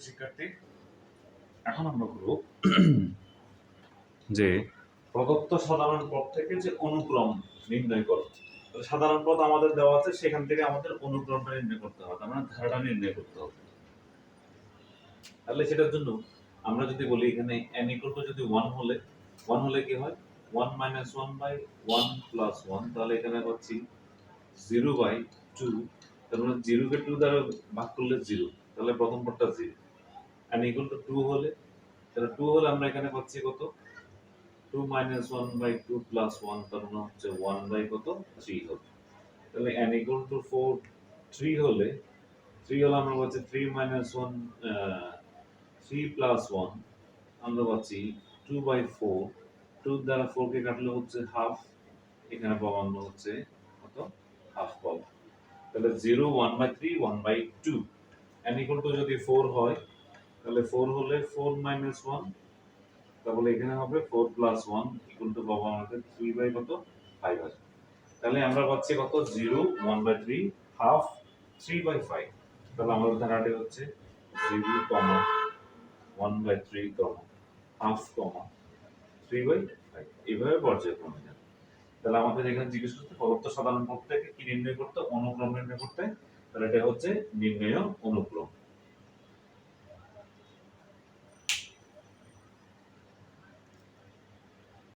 প্রিয় শিক্ষার্থী। এখন আমরা করব যে প্রদত্ত সাধারণ পদ থেকে যে অনুক্রম নির্ণয় করো। সাধারণ পদ আমাদের দেওয়া আছে সেখান থেকে আমাদের অনুক্রমটা নির্ণয় করতে হবে তার মানে ধারাটা নির্ণয় করতে হবে। তাহলে সেটার জন্য আমরা যদি বলি এখানে n ইকুয়াল টু যদি 1 হলে 1 হলে কি হয়? 1 মাইনাস 1 বাই 1 প্লাস 1 তাহলে এখানে পাচ্ছি 0 বাই 2 তার মানে 0 কে 2 দ্বারা ভাগ করলে 0 তাহলে প্রথম পদটা 0 n ইকুয়াল টু 2 হলে, তাহলে 2 হলে আমরা এখানে পাচ্ছি কত? 2 মাইনাস 1 বাই 2 প্লাস 1 তার মানে হচ্ছে 1 বাই কত? 3 হবে। তাহলে n ইকুয়াল টু 4 3 হলে 3 হলে আমরা পাচ্ছি 3 মাইনাস 1 3 প্লাস 1 আমরা পাচ্ছি 2 বাই 4 2 দ্বারা 4 কে কাটলে হচ্ছে হাফ এখানে পাবো হচ্ছে কত? হাফ পাবো তাহলে 0 1 by 3 1 by 2 n equal to যদি 4 হয় তাহলে 4 হলে 4 মাইনাস 1 তাহলে এখানে হবে 4 প্লাস 1 ইকুয়াল টু পাবো আমাদের 3 বাই কত? 5 আসবে তাহলে আমরা পাচ্ছি কত? 0 1 বাই 3 হাফ 3 বাই 5 তাহলে আমাদের ধারাটি হচ্ছে 0 comma 1 by 3 comma half comma 3 by 5 এইভাবে পর্যায়ক্রমে যাবে। তাহলে আমাদের এখানে জিজ্ঞেস করতে প্রদত্ত সাধারণ পদ থেকে কি নির্ণয় করতে, অনুক্রম নির্ণয় করতে? তাহলে এটা হচ্ছে নির্ণয় অনুক্রম।